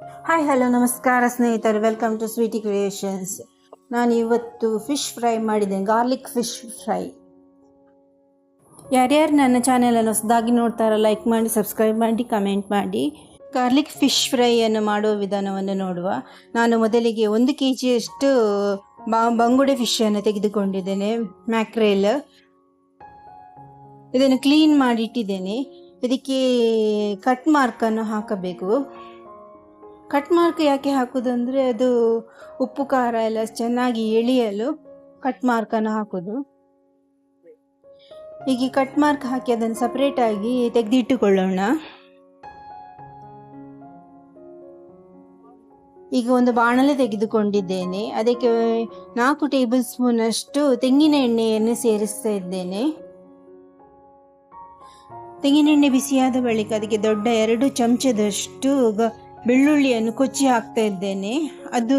Hi hello ನಮಸ್ಕಾರ ಸ್ನೇಹಿತರೆ. Welcome to Sweety creations ನಾನು ಇವತ್ತು ಫಿಶ್ ಫ್ರೈ ಮಾಡಿದ್ದೇನೆ ಗಾರ್ಲಿಕ್ ಫಿಶ್ ಫ್ರೈ ಯಾರ್ಯಾರು ನನ್ನ ಚಾನೆಲನ್ನು ಹೊಸದಾಗಿ ನೋಡ್ತಾರೋ ಲೈಕ್ ಮಾಡಿ ಸಬ್ಸ್ಕ್ರೈಬ್ ಮಾಡಿ ಕಮೆಂಟ್ ಮಾಡಿ. ಗಾರ್ಲಿಕ್ ಫಿಶ್ ಫ್ರೈಯನ್ನು ಮಾಡುವ ವಿಧಾನವನ್ನು ನೋಡುವ. ನಾನು ಮೊದಲಿಗೆ ಒಂದು ಕೆ ಜಿಯಷ್ಟು ಬಾ, ಬಂಗುಡೆ ಫಿಶನ್ನು ತೆಗೆದುಕೊಂಡಿದ್ದೇನೆ ಮ್ಯಾಕ್ರೇಲ್ ಇದನ್ನು ಕ್ಲೀನ್ ಮಾಡಿ ಇಟ್ಟಿದ್ದೇನೆ ಇದಕ್ಕೆ ಕಟ್ ಮಾರ್ಕನ್ನು ಹಾಕಬೇಕು. ಕಟ್ ಮಾರ್ಕ್ ಯಾಕೆ ಹಾಕೋದು ಅಂದರೆ ಅದು ಉಪ್ಪು ಖಾರ ಎಲ್ಲ ಚೆನ್ನಾಗಿ ಎಳೆಯಲು ಕಟ್ ಮಾರ್ಕನ್ನು ಹಾಕೋದು. ಈಗ ಕಟ್ ಮಾರ್ಕ್ ಹಾಕಿ ಅದನ್ನು ಸಪ್ರೇಟಾಗಿ ತೆಗೆದಿಟ್ಟುಕೊಳ್ಳೋಣ. ಈಗ ಒಂದು ಬಾಣಲೆ ತೆಗೆದುಕೊಂಡಿದ್ದೇನೆ. ಅದಕ್ಕೆ ನಾಲ್ಕು ಟೇಬಲ್ ಸ್ಪೂನಷ್ಟು ತೆಂಗಿನ ಎಣ್ಣೆಯನ್ನು ಸೇರಿಸ್ತಾ ಇದ್ದೇನೆ. ತೆಂಗಿನೆಣ್ಣೆ ಬಿಸಿಯಾದ ಬಳಿಕ ಅದಕ್ಕೆ ದೊಡ್ಡ ಎರಡು ಚಮಚದಷ್ಟು ಬೆಳ್ಳುಳ್ಳಿಯನ್ನು ಕೊಚ್ಚಿ ಹಾಕ್ತಾ ಇದ್ದೇನೆ. ಅದು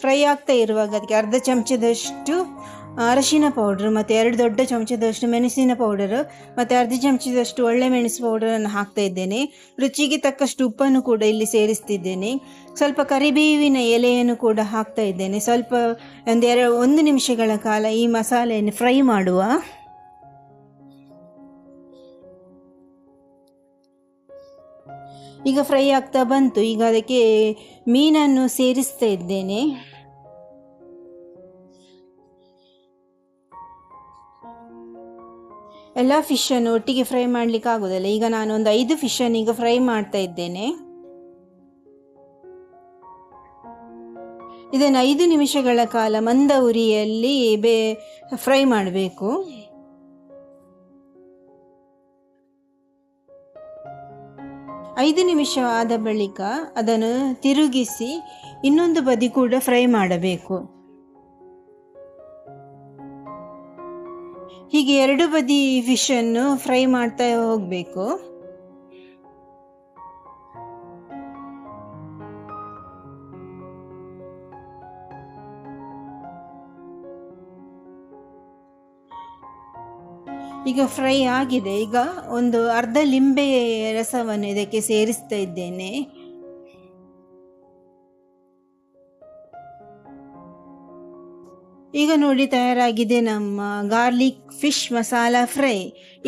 ಫ್ರೈ ಆಗ್ತಾ ಇರುವಾಗ ಅದಕ್ಕೆ ಅರ್ಧ ಚಮಚದಷ್ಟು ಅರಶಿನ ಪೌಡ್ರ್ ಮತ್ತು ಎರಡು ದೊಡ್ಡ ಚಮಚದಷ್ಟು ಮೆಣಸಿನ ಪೌಡರ್ ಮತ್ತು ಅರ್ಧ ಚಮಚದಷ್ಟು ಒಳ್ಳೆ ಮೆಣಸು ಪೌಡರನ್ನು ಹಾಕ್ತಾ ಇದ್ದೇನೆ. ರುಚಿಗೆ ತಕ್ಕಷ್ಟು ಉಪ್ಪನ್ನು ಕೂಡ ಇಲ್ಲಿ ಸೇರಿಸ್ತಿದ್ದೇನೆ. ಸ್ವಲ್ಪ ಕರಿಬೇವಿನ ಎಲೆಯನ್ನು ಕೂಡ ಹಾಕ್ತಾ ಇದ್ದೇನೆ. ಸ್ವಲ್ಪ ಒಂದು ಎರಡು, ಒಂದು ನಿಮಿಷಗಳ ಕಾಲ ಈ ಮಸಾಲೆಯನ್ನು ಫ್ರೈ ಮಾಡುವ ಈಗ ಫ್ರೈ ಆಗ್ತಾ ಬಂತು. ಈಗ ಅದಕ್ಕೆ ಮೀನನ್ನು ಸೇರಿಸ್ತಾ ಇದ್ದೇನೆ. ಎಲ್ಲ ಫಿಶನ್ನು ಒಟ್ಟಿಗೆ ಫ್ರೈ ಮಾಡ್ಲಿಕ್ಕೆ ಆಗೋದಿಲ್ಲ. ಈಗ ನಾನು ಒಂದು ಐದು ಫಿಶನ್ನು ಈಗ ಫ್ರೈ ಮಾಡ್ತಾ ಇದ್ದೇನೆ. ಇದನ್ನು ಐದು ನಿಮಿಷಗಳ ಕಾಲ ಮಂದ ಉರಿಯಲ್ಲಿ ಬೇ ಫ್ರೈ ಮಾಡಬೇಕು. ಐದು ನಿಮಿಷ ಆದ ಬಳಿಕ ಅದನ್ನು ತಿರುಗಿಸಿ ಇನ್ನೊಂದು ಬದಿ ಕೂಡ ಫ್ರೈ ಮಾಡಬೇಕು. ಹೀಗೆ ಎರಡು ಬದಿ ಫಿಶನ್ನು ಫ್ರೈ ಮಾಡ್ತಾ ಹೋಗಬೇಕು. ಈಗ ಫ್ರೈ ಆಗಿದೆ. ಈಗ ಒಂದು ಅರ್ಧ ಲಿಂಬೆ ರಸವನ್ನು ಇದಕ್ಕೆ ಸೇರಿಸ್ತಾ ಇದ್ದೇನೆ. ಈಗ ನೋಡಿ ತಯಾರಾಗಿದೆ ನಮ್ಮ ಗಾರ್ಲಿಕ್ ಫಿಶ್ ಮಸಾಲ ಫ್ರೈ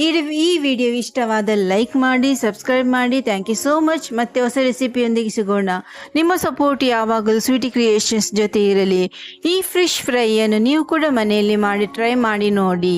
ಈ ಈ ವಿಡಿಯೋ ಇಷ್ಟವಾದ ಲೈಕ್ ಮಾಡಿ ಸಬ್ಸ್ಕ್ರೈಬ್ ಮಾಡಿ. ಥ್ಯಾಂಕ್ ಯು ಸೋ ಮಚ್ ಮತ್ತೆ ಹೊಸ ರೆಸಿಪಿಯೊಂದಿಗೆ ಸಿಗೋಣ. ನಿಮ್ಮ ಸಪೋರ್ಟ್ ಯಾವಾಗಲೂ ಸ್ವೀಟಿ ಕ್ರಿಯೇಷನ್ಸ್ ಜೊತೆ ಇರಲಿ. ಈ ಫಿಶ್ ಫ್ರೈಯನ್ನು ನೀವು ಕೂಡ ಮನೆಯಲ್ಲಿ ಮಾಡಿ ಟ್ರೈ ಮಾಡಿ ನೋಡಿ.